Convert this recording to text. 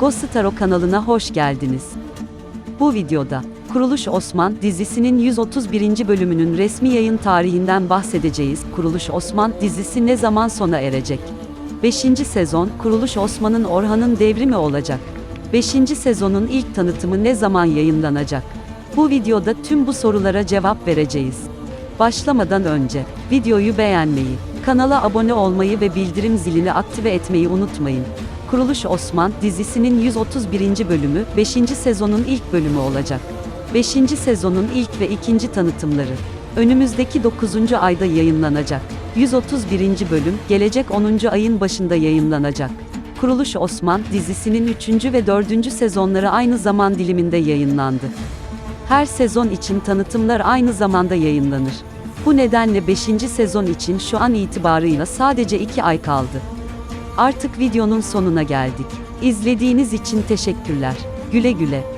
Gostaro kanalına hoş geldiniz. Bu videoda, Kuruluş Osman dizisinin 131. bölümünün resmi yayın tarihinden bahsedeceğiz. Kuruluş Osman dizisi ne zaman sona erecek? 5. sezon, Kuruluş Osman'ın Orhan'ın devrimi olacak. 5. sezonun ilk tanıtımı ne zaman yayınlanacak? Bu videoda tüm bu sorulara cevap vereceğiz. Başlamadan önce, videoyu beğenmeyi, kanala abone olmayı ve bildirim zilini aktive etmeyi unutmayın. Kuruluş Osman dizisinin 131. bölümü 5. sezonun ilk bölümü olacak. 5. sezonun ilk ve ikinci tanıtımları önümüzdeki 9. ayda yayınlanacak. 131. bölüm gelecek 10. ayın başında yayınlanacak. Kuruluş Osman dizisinin 3. ve 4. sezonları aynı zaman diliminde yayınlandı. Her sezon için tanıtımlar aynı zamanda yayınlanır. Bu nedenle 5. sezon için şu an itibarıyla sadece 2 ay kaldı. Artık videonun sonuna geldik. İzlediğiniz için teşekkürler. Güle güle.